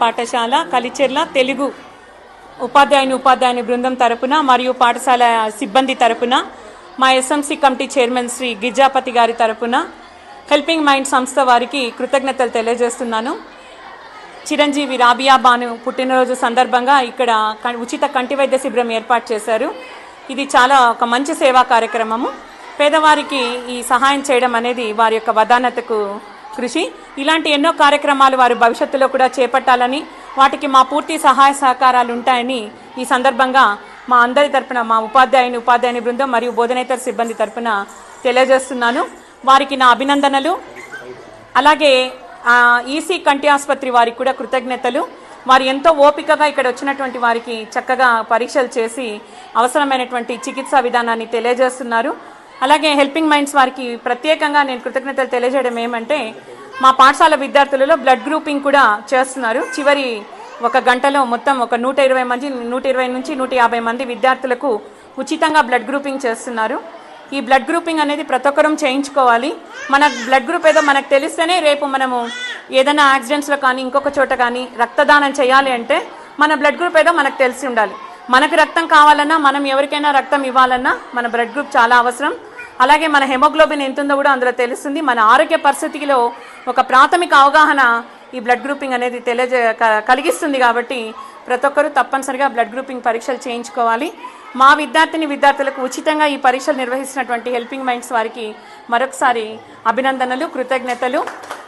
పాఠశాల కలిచెర్ల తెలుగు ఉపాధ్యాయుని ఉపాధ్యాయుని బృందం తరపున మరియు పాఠశాల సిబ్బంది తరపున మా SMC committee chairman Shri Gijapati గారి తరపున హెల్పింగ్ మైండ్ సంస్థ వారికి కృతజ్ఞతలు తెలియజేస్తున్నాను. చిరంజీవి రాబియా బాను పుట్టినరోజు సందర్భంగా ఇక్కడ క- ఉచిత కంటి వైద్య శిబిరం ఏర్పాటు చేశారు. ఇది చాలా ఒక మంచి సేవా కార్యక్రమము. పేదవారికి ఈ సహాయం చేయడం అనేది వారి యొక్క వదానతకు కృషి. ఇలాంటి ఎన్నో కార్యక్రమాలు వారు భవిష్యత్తులో కూడా చేపట్టాలని వాటికి మా పూర్తి సహాయ సహకారాలు ఉంటాయని ఈ సందర్భంగా మా అందరి తరపున మా ఉపాధ్యాయుని ఉపాధ్యాయుని బృందం మరియు బోధనేతర సిబ్బంది తరపున తెలియజేస్తున్నాను. వారికి నా అభినందనలు. అలాగే ఈసీ కంటి ఆసుపత్రి వారికి కూడా కృతజ్ఞతలు. వారు ఎంతో ఓపికగా ఇక్కడ వచ్చినటువంటి వారికి చక్కగా పరీక్షలు చేసి అవసరమైనటువంటి చికిత్సా విధానాన్ని తెలియజేస్తున్నారు. అలాగే హెల్పింగ్ మైండ్స్ వారికి ప్రత్యేకంగా నేను కృతజ్ఞతలు తెలియజేయడం ఏమంటే మా పాఠశాల విద్యార్థులలో బ్లడ్ గ్రూపింగ్ కూడా చేస్తున్నారు. చివరి ఒక గంటలో మొత్తం ఒక నూట ఇరవై మంది నూట ఇరవై నుంచి నూట యాభై మంది విద్యార్థులకు ఉచితంగా బ్లడ్ గ్రూపింగ్ చేస్తున్నారు. ఈ బ్లడ్ గ్రూపింగ్ అనేది ప్రతి ఒక్కరం చేయించుకోవాలి. మన బ్లడ్ గ్రూప్ ఏదో మనకు తెలిస్తేనే రేపు మనము ఏదైనా యాక్సిడెంట్స్లో కానీ ఇంకొక చోట కానీ రక్తదానం చేయాలి అంటే మన బ్లడ్ గ్రూప్ ఏదో మనకు తెలిసి ఉండాలి. మనకు రక్తం కావాలన్నా మనం ఎవరికైనా రక్తం ఇవ్వాలన్నా మన బ్లడ్ గ్రూప్ చాలా అవసరం. అలాగే మన హెమోగ్లోబిన్ ఎంత ఉందో కూడా అందులో తెలుస్తుంది. మన ఆరోగ్య పరిస్థితిలో ఒక ప్రాథమిక అవగాహన ఈ బ్లడ్ గ్రూపింగ్ అనేది తెలియజే క- కలిగిస్తుంది కాబట్టి ప్రతి ఒక్కరూ తప్పనిసరిగా బ్లడ్ గ్రూపింగ్ పరీక్షలు చేయించుకోవాలి. మా విద్యార్థిని విద్యార్థులకు ఉచితంగా ఈ పరీక్షలు నిర్వహిస్తున్నటువంటి హెల్పింగ్ మైండ్స్ వారికి మరొకసారి అభినందనలు కృతజ్ఞతలు.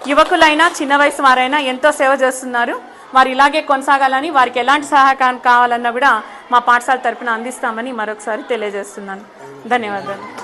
యువకులైనా చిన్న వయసు వారైనా ఎంతో సేవ చేస్తున్నారు. వారు ఇలాగే కొనసాగాలని వారికి ఎలాంటి సహాయకారం కావాలన్నా కూడా మా పాఠశాల తరఫున అందిస్తామని మరొకసారి తెలియజేస్తున్నాను. ధన్యవాదాలు.